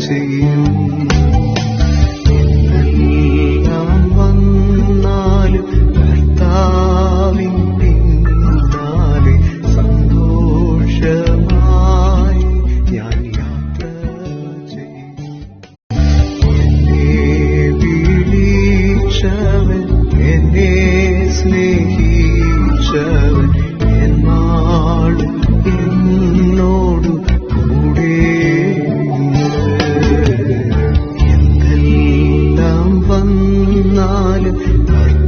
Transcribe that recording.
ചെയ്യും. അവൻ വന്നാലും കർത്താവിൻ പിന്നാലെ സന്തോഷമായി ഞാൻ യാത്ര ചെയ്യും. വിളിച്ചവൻ എന്നെ സ്നേഹിച്ചവൻ എന്മാ Thank.